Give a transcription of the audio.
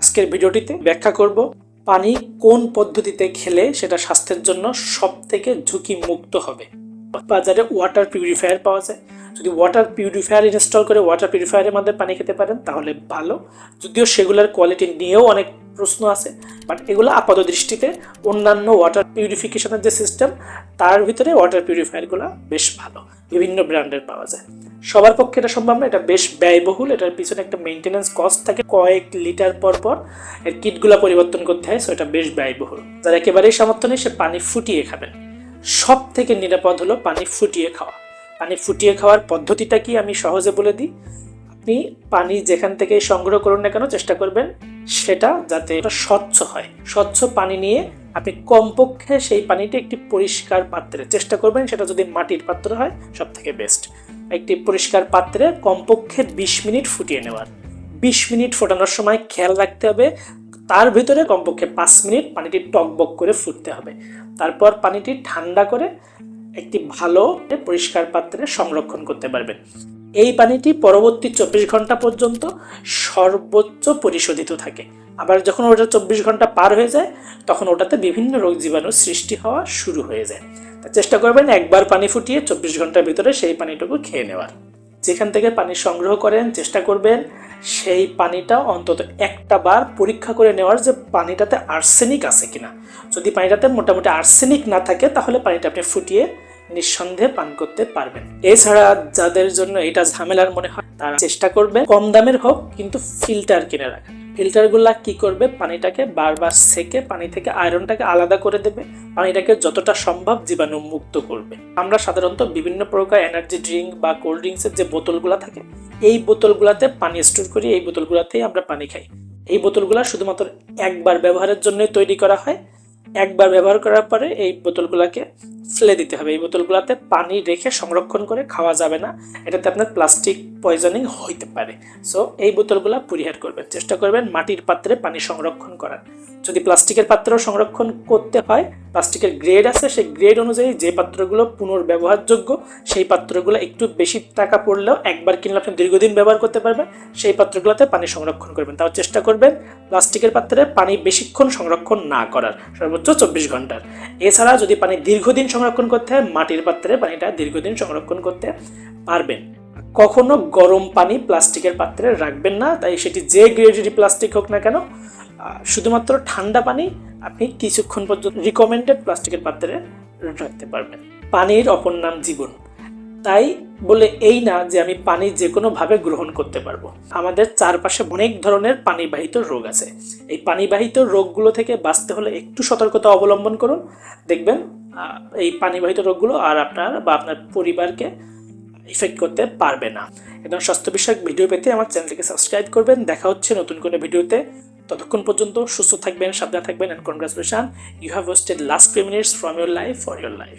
আজকের ভিডিওটিতে ব্যাখ্যা করব পানি কোন পদ্ধতিতে খেলে সেটা স্বাস্থ্যের জন্য সব থেকে ঝুঁকি মুক্ত হবে। বাজারে ওয়াটার পিউরিফায়ার পাওয়া যায়। যদি ওয়াটার পিউরিফায়ার ইনস্টল করে ওয়াটার পিউরিফায়ারের মধ্যে পানি খেতে পারেন, তাহলে ভালো। যদিও সেগুলোর কোয়ালিটি নিয়েও অনেক প্রশ্ন আছে বাট এগুলো আপাত দৃষ্টিতে অন্যান্য ওয়াটার পিউরিফিকেশনের যে সিস্টেম তার ভিতরে ওয়াটার পিউরিফায়ারগুলো বেশ ভালো। বিভিন্ন ব্র্যান্ডের পাওয়া যায়। সবার পক্ষে এটা সম্ভব না, এটা বেশ ব্যয়বহুল। এটার পিছনে একটা মেনটেন্যান্স কস্ট থাকে, কয়েক লিটার পর পর। এর কিটগুলো পরিবর্তন করতে হয় সো এটা বেশ ব্যয়বহুল। যারা একেবারেই সামর্থ্য নেই, সে পানি ফুটিয়ে খাবেন। সব থেকে নিরাপদ হলো পানি ফুটিয়ে খাওয়া। পানি ফুটিয়ে খাওয়ার পদ্ধতিটা কি আমি সহজে বলে দিই? আপনি পানি যেখান থেকে সংগ্রহ করুন না কেন চেষ্টা করবেন, সেটা যাতে স্বচ্ছ হয়। স্বচ্ছ পানি নিয়ে আপনি কমপক্ষে সেই পানিটা একটি পরিষ্কার পাত্রে চেষ্টা করবেন, সেটা যদি মাটির পাত্র হয় সব থেকে বেস্ট। একটি পরিষ্কার পাত্রে কমপক্ষে বিশ মিনিট ফুটিয়ে নেওয়ার। বিশ মিনিট ফোটানোর সময় খেয়াল রাখতে হবে তার ভিতরে কমপক্ষে পাঁচ মিনিট পানিটি টকবক করে ফুটতে হবে। তারপর পানিটি ঠান্ডা করে একটি ভালো পরিষ্কার পাত্রে সংরক্ষণ করতে পারবেন। এই পানিটি পরবর্তী চব্বিশ ঘণ্টা পর্যন্ত সর্বোচ্চ পরিশোধিত থাকে। আবার যখন ওটা চব্বিশ ঘণ্টা পার হয়ে যায়, তখন ওটাতে বিভিন্ন রোগ জীবাণু সৃষ্টি হওয়া শুরু হয়ে যায়। চেষ্টা করবেন একবার পানি ফুটিয়ে চব্বিশ ঘণ্টার ভিতরে সেই পানিটুকু খেয়ে নেওয়ার। যেখান থেকে পানি সংগ্রহ করেন, চেষ্টা করবেন সেই পানিটা অন্তত একটা বার পরীক্ষা করে নেওয়ার যে পানিটাতে আর্সেনিক আছে কিনা। যদি পানিটাতে মোটামুটি আর্সেনিক না থাকে, তাহলে পানিটা আপনি ফুটিয়ে নিঃসন্দেহে পান করতে পারবেন। এছাড়া যাদের জন্য এটা ঝামেলার মনে হয়, তারা চেষ্টা করবে, কম দামের হোক, কিন্তু ফিল্টার কিনে রাখা ফিল্টারগুলা কি করবে? পানিটাকে বারবার সেকে, পানি থেকে আয়রনটাকে আলাদা করে দেবে। পানিটাকে যতটা সম্ভব জীবাণু মুক্ত করবে। আমরা সাধারণত বিভিন্ন প্রকার এনার্জি ড্রিঙ্ক বা কোল্ড ড্রিঙ্কসের যে বোতলগুলো থাকে, এই বোতলগুলোতে পানি স্টোর করি, এই বোতলগুলোতেই আমরা পানি খাই। এই বোতলগুলো শুধুমাত্র একবার ব্যবহারের জন্যই তৈরি করা হয়। একবার ব্যবহার করার পরে এই বোতলগুলোকে ফেলে দিতে হবে। এই বোতলগুলোতে পানি রেখে সংরক্ষণ করে খাওয়া যাবে না। এটাতে আপনার প্লাস্টিক পয়জনিং হইতে পারে। সো এই বোতলগুলো পরিহার করবেন। চেষ্টা করবেন মাটির পাত্রে পানি সংরক্ষণ করার। যদি প্লাস্টিকের পাত্র সংরক্ষণ করতে হয়, প্লাস্টিকের গ্রেড আছে, সেই গ্রেড অনুযায়ী যে পাত্রগুলো পুনর্ব্যবহারযোগ্য, সেই পাত্রগুলো একটু বেশি টাকা পড়লেও একবার কিনলে আপনি দীর্ঘদিন ব্যবহার করতে পারবেন, সেই পাত্রগুলোতে পানি সংরক্ষণ করবেন। তাও চেষ্টা করবেন প্লাস্টিকের পাত্রে পানি বেশিক্ষণ সংরক্ষণ না করার, সর্বোচ্চ চব্বিশ ঘণ্টার। এছাড়া যদি পানি দীর্ঘদিন সংরক্ষণ করতে হয়, মাটির পাত্রে পানিটা দীর্ঘদিন সংরক্ষণ করতে পারবেন। কখনো গরম পানি প্লাস্টিকের পাত্রে রাখবেন না, তাই সেটি যে গ্রেডেরই প্লাস্টিক হোক না কেন শুধুমাত্র ঠান্ডা পানি আপনি কিছুক্ষণ পর্যন্ত রিকমেন্ডেড প্লাস্টিকের পাত্রে রাখতে পারবেন। পানির অপর নাম জীবন। তাই বলে এই না যে আমি পানি যে কোনোভাবে গ্রহণ করতে পারব। আমাদের চারপাশে অনেক ধরনের পানিবাহিত রোগ আছে। এই পানিবাহিত রোগগুলো থেকে বাঁচতে হলে একটু সতর্কতা অবলম্বন করুন। দেখবেন এই পানিবাহিত রোগগুলো আর আপনার বা আপনার পরিবারকে ইফেক্ট করতে পারবে না। একদম স্বাস্থ্য বিষয়ক ভিডিও পেতে আমার চ্যানেলটিকে সাবস্ক্রাইব করবেন। দেখা হচ্ছে নতুন কোনো ভিডিওতে। ততক্ষণ পর্যন্ত সুস্থ থাকবেন, সাবধানে থাকবেন and congratulation you have wasted last three minutes from your life for your life